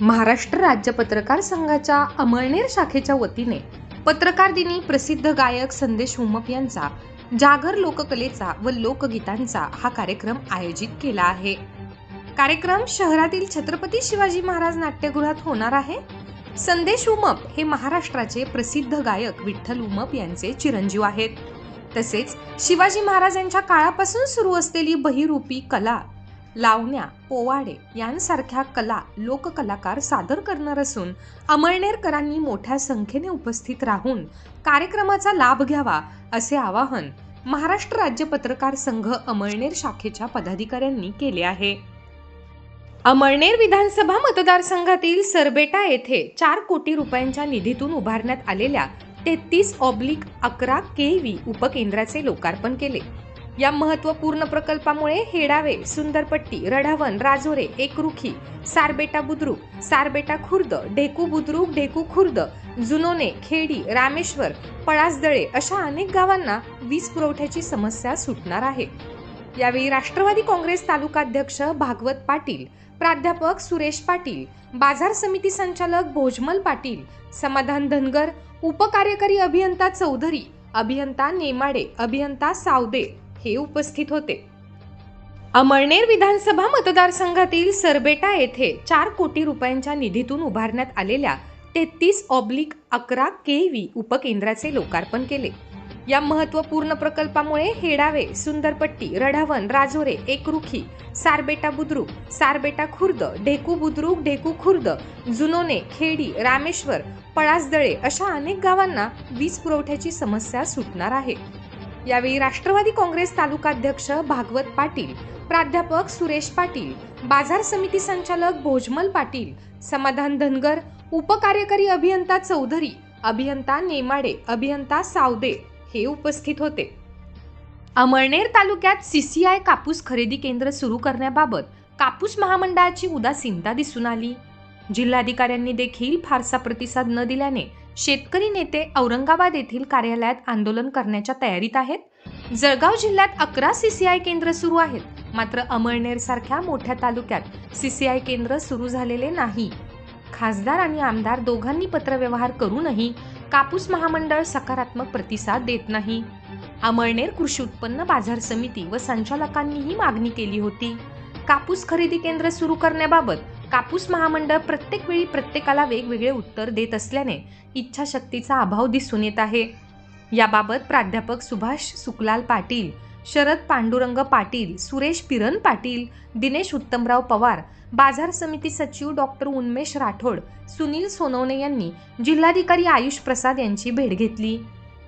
महाराष्ट्र राज्य पत्रकार संघाच्या अमळनेर शाखेच्या वतीने पत्रकार दिनी प्रसिद्ध गायक संदेश उमप यांचा जागर लोककलेचा व लोकगीतांचा हा कार्यक्रम आयोजित केला आहे. कार्यक्रम शहरातील छत्रपती शिवाजी महाराज नाट्यगृहात होणार आहे. संदेश उमप हे महाराष्ट्राचे प्रसिद्ध गायक विठ्ठल उमप यांचे चिरंजीव आहेत. तसेच शिवाजी महाराजांच्या काळापासून सुरू असलेली बहिरूपी कला लावण्या पोवाडे यांसारख्या कला लोककलाकार सादर करणार असून अमळनेरकरांनी मोठ्या संख्येने उपस्थित राहून कार्यक्रमाचा लाभ घ्यावा असे आवाहन महाराष्ट्र राज्य पत्रकार संघ अमळनेर शाखेच्या पदाधिकाऱ्यांनी केले आहे. अमळनेर विधानसभा मतदारसंघातील सरबेटा येथे चार कोटी रुपयांच्या निधीतून उभारण्यात आलेल्या तेहतीस ऑब्लिक अकरा के व्ही उपकेंद्राचे लोकार्पण केले. या महत्त्वपूर्ण प्रकल्पामुळे हेडावे सुंदरपट्टी रढावन राजोरे एकरुखी सारबेटा बुद्रुक सारबेटा खुर्द ढेकू बुद्रुक ढेकू खुर्द जुनोने खेडी रामेश्वर पळासदळे अशा अनेक गावांना वीज पुरवठ्याची समस्या सुटणार आहे. यावेळी राष्ट्रवादी काँग्रेस तालुकाध्यक्ष भागवत पाटील प्राध्यापक सुरेश पाटील बाजार समिती संचालक भोजमल पाटील समाधान धनगर उपकार्यकारी अभियंता चौधरी अभियंता नेमाडे अभियंता सावदे हे उपस्थित होते. अमळनेर विधानसभा मतदारसंघातील सरबेटा येथे चार कोटी रुपयांच्या निधीतून उभारण्यात आलेल्या तेहतीस ऑब्लिक अकरा के व्ही उपकेंद्राचे लोकार्पण केले. या महत्त्वपूर्ण प्रकल्पामुळे हेडावे सुंदरपट्टी रढावन राजोरे एकरुखी सारबेटा बुद्रुक सारबेटा खुर्द ढेकू बुद्रुक ढेकू खुर्द जुनोने खेडी रामेश्वर पळासदळे अशा अनेक गावांना वीज पुरवठ्याची समस्या सुटणार आहे. यावेळी राष्ट्रवादी काँग्रेस तालुकाध्यक्ष भागवत पाटील प्राध्यापक सुरेश पाटील बाजार समिती संचालक भोजमल पाटील समाधान धनगर उपकार्यकारी अभियंता चौधरी अभियंता नेमाडे अभियंता सावदे हे उपस्थित होते. अमळनेर तालुक्यात सीसीआय कापूस खरेदी केंद्र सुरू करण्याबाबत कापूस महामंडळाची उदासीनता दिसून आली. जिल्हाधिकाऱ्यांनी देखील फारसा प्रतिसाद न दिल्याने शेतकरी नेते औरंगाबाद येथील कार्यालयात आंदोलन करण्याच्या तयारीत आहेत. जळगाव जिल्ह्यात अकरा सीसीआय केंद्र सुरू आहेत. मात्र अमळनेर सारख्या मोठ्या तालुक्यात सीसीआय केंद्र सुरू झालेले नाही. खासदार आणि आमदार दोघांनी पत्रव्यवहार करूनही कापूस महामंडळ सकारात्मक प्रतिसाद देत नाही. अमळनेर कृषी उत्पन्न बाजार समिती व संचालकांनीही मागणी केली होती. कापूस खरेदी केंद्र सुरू करण्याबाबत कापूस महामंडळ प्रत्येक वेळी प्रत्येकाला वेगवेगळे उत्तर देत असल्याने इच्छाशक्तीचा अभाव दिसून येत आहे. याबाबत प्राध्यापक सुभाष सुकलाल पाटील शरद पांडुरंग पाटील सुरेश पिरन पाटील दिनेश उत्तमराव पवार बाजार समिती सचिव डॉक्टर उन्मेश राठोड सुनील सोनवणे यांनी जिल्हाधिकारी आयुष प्रसाद यांची भेट घेतली.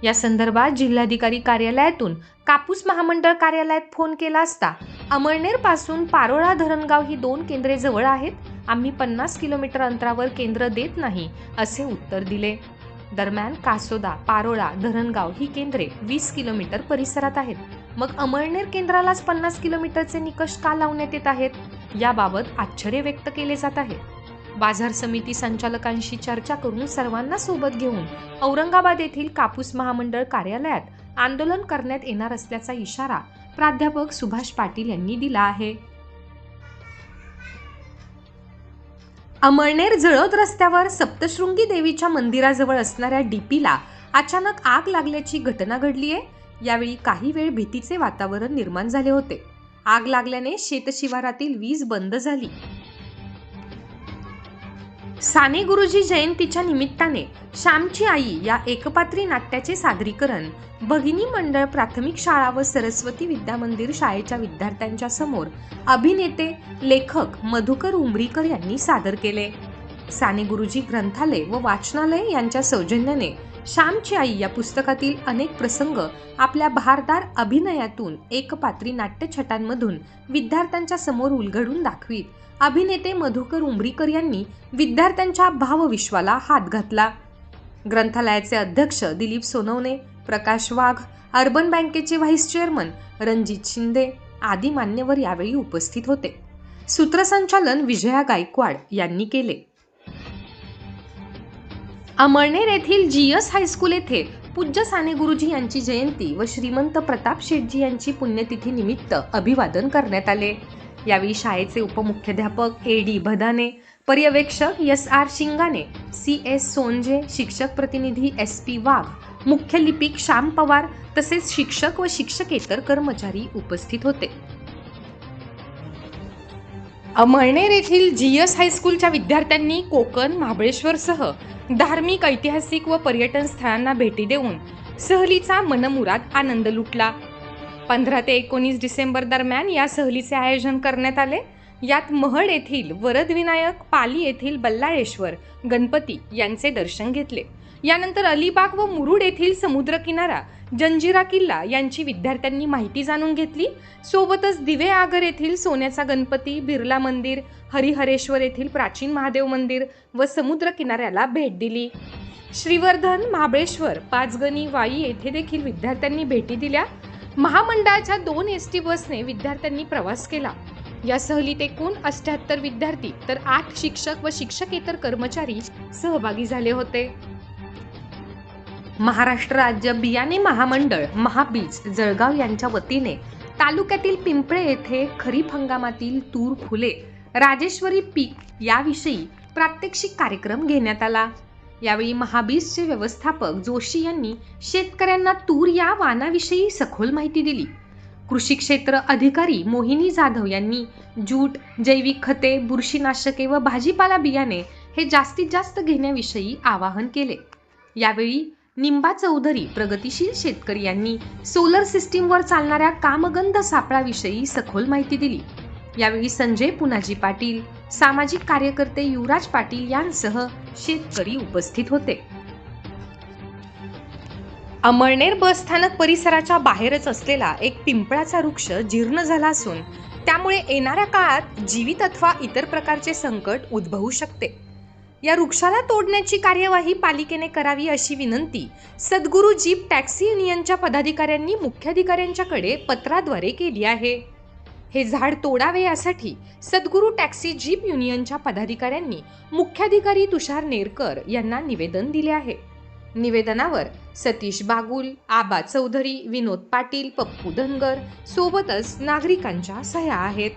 या संदर्भात जिल्हाधिकारी कार्यालयातून कापूस महामंडळ कार्यालयात फोन केला असता अमळनेरपासून पारोळा धरणगाव ही दोन केंद्रे जवळ आहेत. आम्ही पन्नास किलोमीटर अंतरावर केंद्र देत नाही असे उत्तर दिले. दरम्यान कासोदा पारोळा धरणगाव ही केंद्रे वीस किलोमीटर परिसरात आहेत. मग अमळनेर केंद्रालाच पन्नास किलोमीटरचे निकष का लावण्यात येत आहेत? याबाबत आश्चर्य व्यक्त केले जात आहे. बाजार समिती संचालकांशी चर्चा करून सर्वांना सोबत घेऊन औरंगाबाद येथील कापूस महामंडळ कार्यालयात आंदोलन करण्यात येणार असल्याचा इशारा प्राध्यापक सुभाष पाटील यांनी दिला आहे. अमळनेर जळोद रस्त्यावर सप्तशृंगी देवीच्या मंदिराजवळ असणाऱ्या डीपीला अचानक आग लागल्याची घटना घडली आहे यावेळी काही वेळ भीतीचे वातावरण निर्माण झाले होते. आग लागल्याने शेतशिवारातील वीज बंद झाली. साने गुरुजी जयंतीच्या निमित्ताने श्यामची आई या एकपात्री नाट्याचे सादरीकरण भगिनी मंडळ प्राथमिक शाळा व सरस्वती विद्या मंदिर शाळेच्या विद्यार्थ्यांच्या समोर अभिनेते लेखक मधुकर उंबरीकर यांनी सादर केले. साने गुरुजी ग्रंथालय व वाचनालय यांच्या सौजन्याने श्यामची आई या पुस्तकातील अनेक प्रसंग आपल्या भारदार अभिनयातून एकपात्री नाट्यछटांमधून विद्यार्थ्यांच्या समोर उलगडून दाखवीत. अभिनेते मधुकर उंबरीकर यांनी विद्यार्थ्यांच्या भावविश्वाला हात घातला. ग्रंथालयाचे अध्यक्ष दिलीप सोनवणे प्रकाश वाघ अर्बन बँकेचे व्हाईस चेअरमन रणजित शिंदे आदी मान्यवर यावेळी उपस्थित होते. सूत्रसंचालन विजया गायकवाड यांनी केले. अमळनेर येथील जी एस हायस्कूल येथे पूज्य साने गुरुजी यांची जयंती व श्रीमंत प्रताप शेठजी यांची पुण्यतिथी निमित्त अभिवादन करण्यात आले. यावेळी शाळेचे उपमुख्याध्यापक ए डी भदाने पर्यवेक्षक S R Shingane C S Sonje शिक्षक प्रतिनिधी एस पी वाघ मुख्य लिपिक श्याम पवार तसेच शिक्षक व शिक्षकेतर कर्मचारी उपस्थित होते. अमळनेर येथील जी एस हायस्कूलच्या विद्यार्थ्यांनी कोकण महाबळेश्वरसह धार्मिक ऐतिहासिक व पर्यटन स्थळांना भेटी देऊन सहलीचा मनमुराद आनंद लुटला. पंधरा ते एकोणीस डिसेंबर दरम्यान या सहलीचे आयोजन करण्यात आले. यात महड येथील वरदविनायक पाली येथील बल्लाळेश्वर गणपती यांचे दर्शन घेतले. यानंतर अलिबाग व मुरुड येथील समुद्रकिनारा जंजिरा किल्ला यांची विद्यार्थ्यांनी माहिती जाणून घेतली. सोबतच दिवे आगर येथील सोन्याचा गणपती बिर्ला मंदिर हरिहरेश्वर येथील प्राचीन महादेव मंदिर व समुद्र किनाऱ्याला भेट दिली. श्रीवर्धन महाबळेश्वर पाचगणी वाई येथे देखील विद्यार्थ्यांनी भेटी दिल्या. महामंडळाच्या दोन एस टी बसने विद्यार्थ्यांनी प्रवास केला. या सहलीत एकूण अष्ट्याहत्तर विद्यार्थी तर आठ शिक्षक व शिक्षकेतर कर्मचारी सहभागी झाले होते. महाराष्ट्र राज्य बियाणे महामंडळ महाबीज जळगाव यांच्या वतीने तालुक्यातील पिंपळे येथे खरीप हंगामातील तूर फुले राजेश्वरी पीक याविषयी प्रात्यक्षिक कार्यक्रम घेण्यात आला. यावेळी महाबीजचे व्यवस्थापक जोशी यांनी शेतकऱ्यांना तूर या वाणाविषयी सखोल माहिती दिली. कृषी क्षेत्र अधिकारी मोहिनी जाधव यांनी जूट जैविक खते बुरशीनाशके व भाजीपाला बियाणे हे जास्तीत जास्त घेण्याविषयी आवाहन केले. यावेळी निंबा चौधरी प्रगतीशील शेतकरी यांनी सोलर सिस्टीमवर चालणाऱ्या कामगंध सापळाविषयी सखोल माहिती दिली. यावेळी संजय पुनाजी पाटील सामाजिक कार्यकर्ते युवराज पाटील यांसह शेतकरी उपस्थित होते. अमळनेर बस स्थानक परिसराच्या बाहेरच असलेला एक पिंपळाचा वृक्ष जीर्ण झाला असून त्यामुळे येणाऱ्या काळात जीवित अथवा इतर प्रकारचे संकट उद्भवू शकते. या वृक्षाला तोडण्याची कार्यवाही पालिकेने करावी अशी विनंती. सद्गुरू जीप टॅक्सी युनियनच्या पदाधिकाऱ्यांनी मुख्याधिकाऱ्यांच्याकडे पत्राद्वारे केली आहे. हे झाड तोडावे यासाठी सद्गुरू टॅक्सी जीप युनियनच्या पदाधिकाऱ्यांनी मुख्याधिकारी तुषार नेरकर यांना निवेदन दिले आहे. निवेदनावर सतीश बागुल आबा चौधरी विनोद पाटील पप्पू धनगर सोबतच नागरिकांच्या सह्या आहेत.